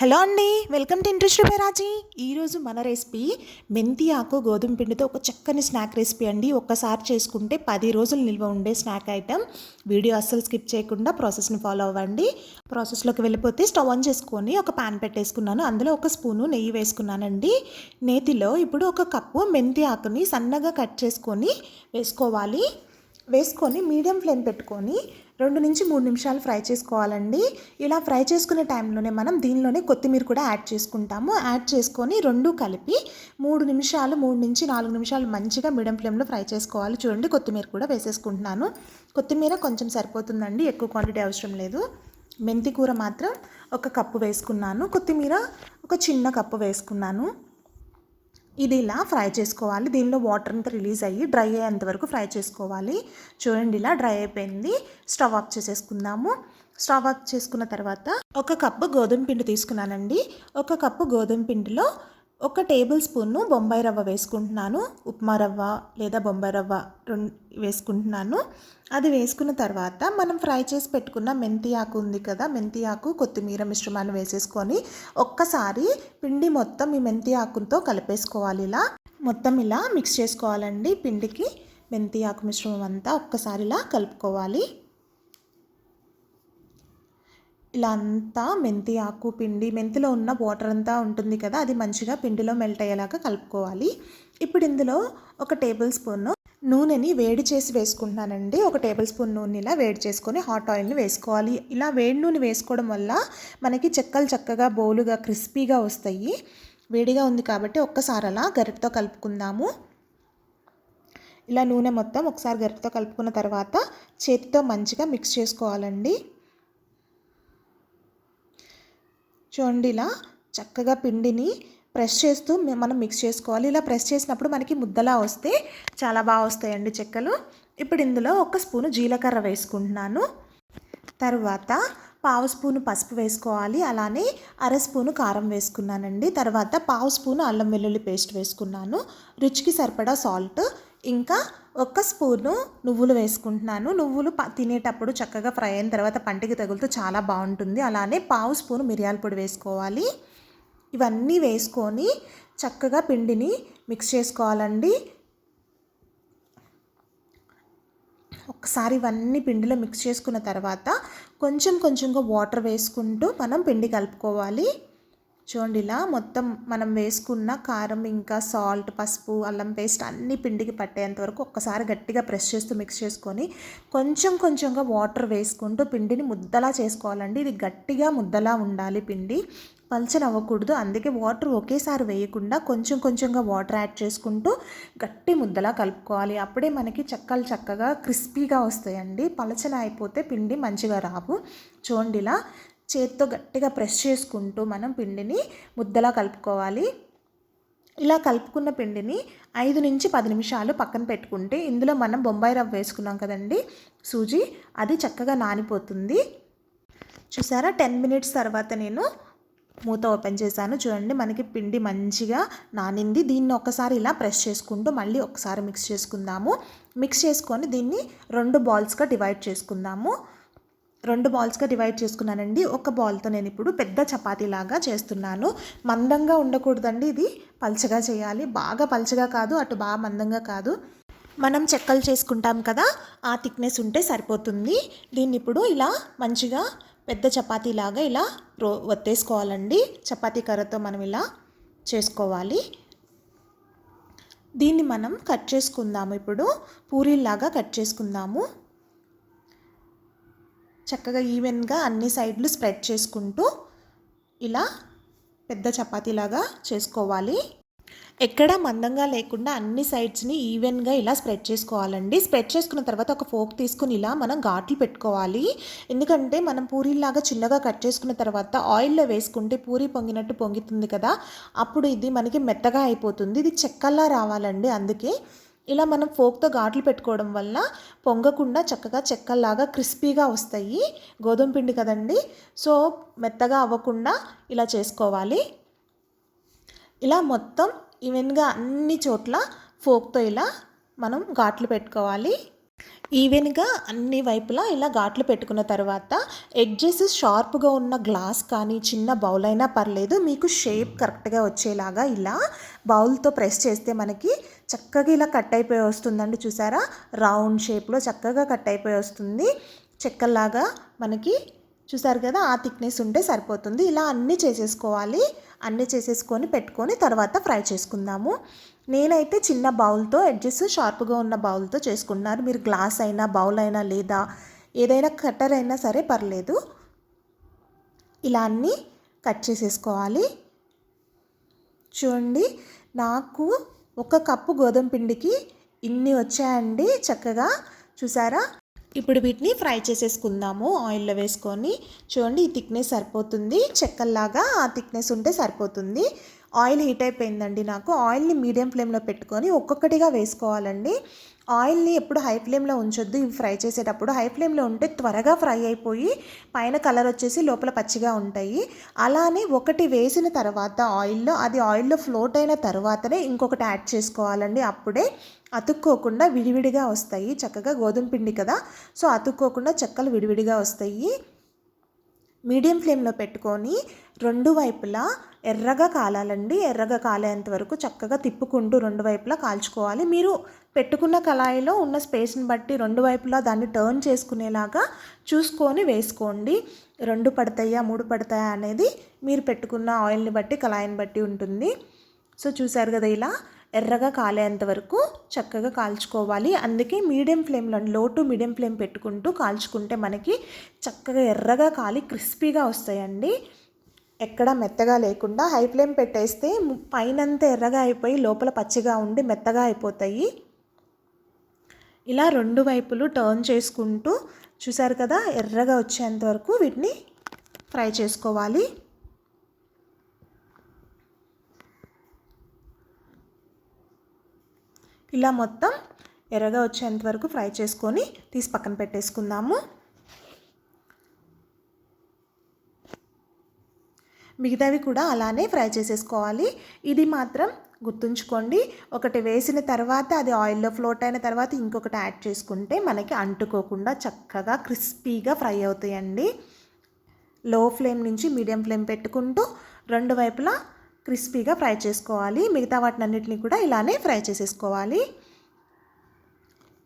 Hello అండి welcome to interest పేరాజీ ఈరోజు మన రెసిపీ మెంతి ఆకు గోధుమ పిండితో ఒక చక్కని స్నాక్ రెసిపీ అండి. ఒక్కసారి చేసుకుంటే పది రోజులు నిల్వ ఉండే స్నాక్ ఐటెం వీడియో అస్సలు స్కిప్ చేయకుండా ప్రాసెస్ని ఫాలో అవ్వండి. ప్రాసెస్లోకి వెళ్ళిపోతే స్టవ్ ఆన్ చేసుకొని ఒక పాన్ పెట్టేసుకున్నాను. అందులో ఒక స్పూను నెయ్యి వేసుకున్నానండి. నేతిలో ఇప్పుడు ఒక కప్పు మెంతి ఆకుని సన్నగా కట్ చేసుకొని వేసుకోవాలి. వేసుకొని మీడియం ఫ్లేమ్ పెట్టుకొని రెండు నుంచి మూడు నిమిషాలు ఫ్రై చేసుకోవాలండి. ఇలా ఫ్రై చేసుకునే టైంలోనే మనం దీనిలోనే కొత్తిమీర కూడా యాడ్ చేసుకుంటాము. యాడ్ చేసుకొని రెండు కలిపి మూడు నిమిషాలు మూడు నుంచి నాలుగు నిమిషాలు మంచిగా మీడియం ఫ్లేమ్లో ఫ్రై చేసుకోవాలి. చూడండి కొత్తిమీర కూడా వేసేసుకుంటున్నాను. కొత్తిమీర కొంచెం సరిపోతుందండి ఎక్కువ క్వాంటిటీ అవసరం లేదు. మెంతి కూర మాత్రం ఒక కప్పు వేసుకున్నాను. కొత్తిమీర ఒక చిన్న కప్పు వేసుకున్నాను. ఇది ఇలా ఫ్రై చేసుకోవాలి. దీనిలో వాటర్ అంతా రిలీజ్ అయ్యి డ్రై అయ్యేంత వరకు ఫ్రై చేసుకోవాలి. చూడండి ఇలా డ్రై అయిపోయింది. స్టవ్ ఆఫ్ చేసేసుకుందాము. స్టవ్ ఆఫ్ చేసుకున్న తర్వాత ఒక కప్పు గోధుమ పిండి తీసుకున్నానండి. ఒక కప్పు గోధుమ పిండిలో ఒక టేబుల్ స్పూన్ను బొంబాయి రవ్వ వేసుకుంటున్నాను ఉప్మా రవ్వ లేదా బొంబాయి రవ్వ రెండు వేసుకుంటున్నాను. అది వేసుకున్న తర్వాత మనం ఫ్రై చేసి పెట్టుకున్న మెంతి ఆకు ఉంది కదా మెంతి ఆకు కొత్తిమీర మిశ్రమాన్ని వేసేసుకొని ఒక్కసారి పిండి మొత్తం ఈ మెంతి ఆకుతో కలిపేసుకోవాలి ఇలా. మొత్తం ఇలా మిక్స్ చేసుకోవాలండి పిండికి. మెంతి ఆకు మిశ్రమం అంతా ఒక్కసారి ఇలా కలుపుకోవాలి. ఇలా అంతా మెంతి ఆకు పిండి మెంతిలో ఉన్న వాటర్ అంతా ఉంటుంది కదా అది మంచిగా పిండిలో మెల్ట్ అయ్యేలాగా కలుపుకోవాలి. ఇప్పుడు ఇందులో ఒక టేబుల్ స్పూన్ నూనెని వేడి చేసి వేసుకుంటున్నానండి. ఒక టేబుల్ స్పూన్ నూనె ఇలా వేడి చేసుకొని హాట్ ఆయిల్ని వేసుకోవాలి. ఇలా వేడి నూనె వేసుకోవడం వల్ల మనకి చెక్కలు చక్కగా బౌలుగా క్రిస్పీగా వస్తాయి. వేడిగా ఉంది కాబట్టి ఒక్కసారి అలా గరిటతో కలుపుకుందాము. ఇలా నూనె మొత్తం ఒకసారి గరిటతో కలుపుకున్న తర్వాత చేతితో మంచిగా మిక్స్ చేసుకోవాలండి. చూడండి ఇలా చక్కగా పిండిని ప్రెస్ చేస్తూ మనం మిక్స్ చేసుకోవాలి. ఇలా ప్రెస్ చేసినప్పుడు మనకి ముద్దలా వస్తే చాలా బాగా వస్తాయండి చెక్కలు. ఇప్పుడు ఇందులో ఒక స్పూను జీలకర్ర వేసుకుంటున్నాను. తర్వాత పావు స్పూను పసుపు వేసుకోవాలి. అలానే అర స్పూను కారం వేసుకున్నానండి. తర్వాత పావు స్పూను అల్లం వెల్లుల్లి పేస్ట్ వేసుకున్నాను. రుచికి సరిపడా సాల్ట్ ఇంకా ఒక స్పూను నువ్వులు వేసుకుంటున్నాను. నువ్వులు తినేటప్పుడు చక్కగా ఫ్రై అయిన తర్వాత పంటికి తగులుతూ చాలా బాగుంటుంది. అలానే పావు స్పూను మిరియాల పొడి వేసుకోవాలి. ఇవన్నీ వేసుకొని చక్కగా పిండిని మిక్స్ చేసుకోవాలండి. ఒకసారి ఇవన్నీ పిండిలో మిక్స్ చేసుకున్న తర్వాత కొంచెం కొంచెంగా వాటర్ వేసుకుంటూ మనం పిండి కలుపుకోవాలి. చూడండి ఇలా. మొత్తం మనం వేసుకున్న కారం ఇంకా సాల్ట్ పసుపు అల్లం పేస్ట్ అన్ని పిండికి పట్టేంత వరకు ఒక్కసారి గట్టిగా ప్రెస్ చేస్తూ మిక్స్ చేసుకొని కొంచెం కొంచెంగా వాటర్ వేసుకుంటూ పిండిని ముద్దలా చేసుకోవాలండి. ఇది గట్టిగా ముద్దలా ఉండాలి పిండి. పల్చని అవ్వకూడదు అందుకే వాటర్ ఒకేసారి వేయకుండా కొంచెం కొంచెంగా వాటర్ యాడ్ చేసుకుంటూ గట్టి ముద్దలా కలుపుకోవాలి. అప్పుడే మనకి చక్కలు చక్కగా క్రిస్పీగా వస్తాయండి. పలచన అయిపోతే పిండి మంచిగా రావు. చూడండి ఇలా. చేత్తో గట్టిగా ప్రెస్ చేసుకుంటూ మనం పిండిని ముద్దలా కలుపుకోవాలి. ఇలా కలుపుకున్న పిండిని ఐదు నుంచి పది నిమిషాలు పక్కన పెట్టుకుంటే ఇందులో మనం బొంబాయి రవ్వ వేసుకున్నాం కదండి. సూజీ అది చక్కగా నానిపోతుంది. చూసారా? టెన్ మినిట్స్ తర్వాత నేను మూత ఓపెన్ చేశాను. చూడండి మనకి పిండి మంచిగా నానింది. దీన్ని ఒకసారి ఇలా ప్రెస్ చేసుకుంటూ మళ్ళీ ఒకసారి మిక్స్ చేసుకుందాము. మిక్స్ చేసుకొని దీన్ని రెండు బాల్స్గా డివైడ్ చేసుకుందాము. రెండు బాల్స్గా డివైడ్ చేసుకున్నానండి. ఒక బాల్తో నేను ఇప్పుడు పెద్ద చపాతీలాగా చేస్తున్నాను. మందంగా ఉండకూడదండి ఇది. పల్చగా చేయాలి. బాగా పల్చగా కాదు అటు బాగా మందంగా కాదు. మనం చెక్కలు చేసుకుంటాం కదా ఆ థిక్నెస్ ఉంటే సరిపోతుంది. దీన్ని ఇప్పుడు ఇలా మంచిగా పెద్ద చపాతీలాగా ఇలా రో ఒత్తేసుకోవాలండి. చపాతీ కర్రతో మనం ఇలా చేసుకోవాలి. దీన్ని మనం కట్ చేసుకుందాము ఇప్పుడు. పూరీలాగా కట్ చేసుకుందాము. చక్కగా ఈవెన్గా అన్ని సైడ్లు స్ప్రెడ్ చేసుకుంటూ ఇలా పెద్ద చపాతీలాగా చేసుకోవాలి. ఎక్కడ మందంగా లేకుండా అన్ని సైడ్స్ని ఈవెన్గా ఇలా స్ప్రెడ్ చేసుకోవాలండి. స్ప్రెడ్ చేసుకున్న తర్వాత ఒక ఫోక్ తీసుకుని ఇలా మనం ఘాట్లు పెట్టుకోవాలి. ఎందుకంటే మనం పూరీలాగా చిన్నగా కట్ చేసుకున్న తర్వాత ఆయిల్లో వేసుకుంటే పూరి పొంగినట్టు పొంగుతుంది కదా. అప్పుడు ఇది మనకి మెత్తగా అయిపోతుంది. ఇది చెక్కల్లా రావాలండి అందుకే. ఇలా మనం ఫోక్తో ఘాట్లు పెట్టుకోవడం వల్ల పొంగకుండా చక్కగా చెక్కల్లాగా క్రిస్పీగా వస్తాయి. గోధుమ పిండి కదండి? సో మెత్తగా అవ్వకుండా ఇలా చేసుకోవాలి. ఇలా మొత్తం ఈవెన్గా అన్ని చోట్ల ఫోక్తో ఇలా మనం ఘాట్లు పెట్టుకోవాలి. ఈవెన్గా అన్ని వైపులా ఇలా ఘాట్లు పెట్టుకున్న తర్వాత ఎడ్జెస్ షార్ప్గా ఉన్న గ్లాస్ కానీ చిన్న బౌల్ అయినా పర్లేదు మీకు షేప్ కరెక్ట్గా వచ్చేలాగా ఇలా బౌల్తో ప్రెస్ చేస్తే మనకి చక్కగా ఇలా కట్ అయిపోయి వస్తుందండి చూసారా? రౌండ్ షేప్లో చక్కగా కట్ అయిపోయి వస్తుంది. చెక్కలాగా మనకి చూసారు కదా ఆ థిక్నెస్ ఉంటే సరిపోతుంది. ఇలా అన్నీ చేసేసుకోవాలి. అన్నీ చేసేసుకొని పెట్టుకొని తర్వాత ఫ్రై చేసుకుందాము. నేనైతే చిన్న బౌల్తో ఎడ్జెస్ షార్ప్గా ఉన్న బౌల్తో చేసుకున్నారు మీరు గ్లాస్ అయినా బౌల్ అయినా లేదా ఏదైనా కట్టర్ అయినా సరే పర్లేదు. ఇలా అన్నీ కట్ చేసేసుకోవాలి. చూడండి నాకు ఒక కప్పు గోధుమ పిండికి ఇన్ని వచ్చాయండి చక్కగా. చూసారా? ఇప్పుడు వీటిని ఫ్రై చేసేసుకుందాము. ఆయిల్లో వేసుకొని చూడండి ఈ థిక్నెస్ సరిపోతుంది. చెక్కల్లాగా ఆ థిక్నెస్ ఉంటే సరిపోతుంది. ఆయిల్ హీట్ అయిపోయిందండి నాకు. ఆయిల్ని మీడియం ఫ్లేమ్లో పెట్టుకొని ఒక్కొక్కటిగా వేసుకోవాలండి. ఆయిల్ని ఎప్పుడు హై ఫ్లేమ్లో ఉంచొద్దు. ఇవి ఫ్రై చేసేటప్పుడు హై ఫ్లేమ్లో ఉంటే త్వరగా ఫ్రై అయిపోయి పైన కలర్ వచ్చేసి లోపల పచ్చిగా ఉంటాయి. అలానే ఒకటి వేసిన తర్వాత ఆయిల్లో అది ఆయిల్లో ఫ్లోట్ అయిన తర్వాతనే ఇంకొకటి యాడ్ చేసుకోవాలండి. అప్పుడే అతుక్కోకుండా విడివిడిగా వస్తాయి. చక్కగా గోధుమ పిండి కదా సో అతుక్కోకుండా చెక్కలు విడివిడిగా వస్తాయి. మీడియం ఫ్లేమ్లో పెట్టుకొని రెండు వైపులా ఎర్రగా కాలాలండి. ఎర్రగా కాలేంత వరకు చక్కగా తిప్పుకుంటూ రెండు వైపులా కాల్చుకోవాలి. మీరు పెట్టుకున్న కళాయిలో ఉన్న స్పేస్ని బట్టి రెండు వైపులా దాన్ని టర్న్ చేసుకునేలాగా చూసుకొని వేసుకోండి. రెండు పడతాయా మూడు పడతాయా అనేది మీరు పెట్టుకున్న ఆయిల్ని బట్టి కళాయిని బట్టి ఉంటుంది. సో చూసారు కదా ఇలా? ఎర్రగా కాలేంత వరకు చక్కగా కాల్చుకోవాలి. అందుకే మీడియం ఫ్లేమ్లో లో టు మీడియం ఫ్లేమ్ పెట్టుకుంటూ కాల్చుకుంటే మనకి చక్కగా ఎర్రగా కాలి క్రిస్పీగా వస్తాయండి. ఎక్కడ మెత్తగా లేకుండా హై ఫ్లేమ్ పెట్టేస్తే పైనంత ఎర్రగా అయిపోయి లోపల పచ్చిగా ఉండి మెత్తగా అయిపోతాయి. ఇలా రెండు వైపులు టర్న్ చేసుకుంటూ చూసారు కదా ఎర్రగా వచ్చేంత వరకు వీటిని ఫ్రై చేసుకోవాలి. ఇలా మొత్తం ఎర్రగా వచ్చేంత వరకు ఫ్రై చేసుకొని తీసి పక్కన పెట్టేసుకుందాము. మిగతావి కూడా అలానే ఫ్రై చేసేసుకోవాలి. ఇది మాత్రం గుర్తుంచుకోండి ఒకటి వేసిన తర్వాత అది ఆయిల్లో ఫ్లోట్ అయిన తర్వాత ఇంకొకటి యాడ్ చేసుకుంటే మనకి అంటుకోకుండా చక్కగా క్రిస్పీగా ఫ్రై అవుతాయండి. లో ఫ్లేమ్ నుంచి మీడియం ఫ్లేమ్ పెట్టుకుంటూ రెండు వైపులా క్రిస్పీగా ఫ్రై చేసుకోవాలి. మిగతా వాటిని అన్నిటిని కూడా ఇలానే ఫ్రై చేసేసుకోవాలి.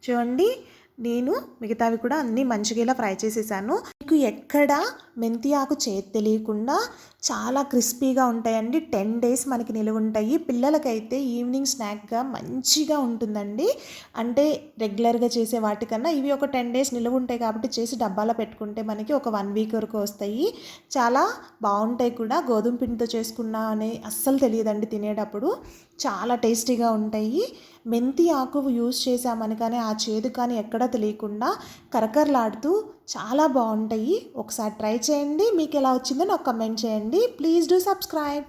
చూడండి నేను మిగతావి కూడా అన్నీ మంచిగా ఇలా ఫ్రై చేసేసాను. మీకు ఎక్కడ మెంతి ఆకు చేతి తెలియకుండా చాలా క్రిస్పీగా ఉంటాయండి. టెన్ డేస్ మనకి నిలువ ఉంటాయి. పిల్లలకైతే ఈవినింగ్ స్నాక్గా మంచిగా ఉంటుందండి. అంటే రెగ్యులర్గా చేసే వాటికన్నా ఇవి ఒక టెన్ డేస్ నిలువ ఉంటాయి కాబట్టి చేసి డబ్బాలో పెట్టుకుంటే మనకి ఒక వన్ వీక్ వరకు వస్తాయి. చాలా బాగుంటాయి కూడా. గోధుమ పిండితో చేసుకున్నా అని అస్సలు తెలియదండి తినేటప్పుడు. చాలా టేస్టీగా ఉంటాయి. మెంతి ఆకు యూజ్ చేసామని కానీ ఆ చేదు కానీ ఎక్కడా తెలియకుండా కరకరలాడుతూ చాలా బాగుంటాయి. ఒకసారి ట్రై చేయండి మీకు ఎలా వచ్చిందో నాకు కమెంట్ చేయండి. Please do subscribe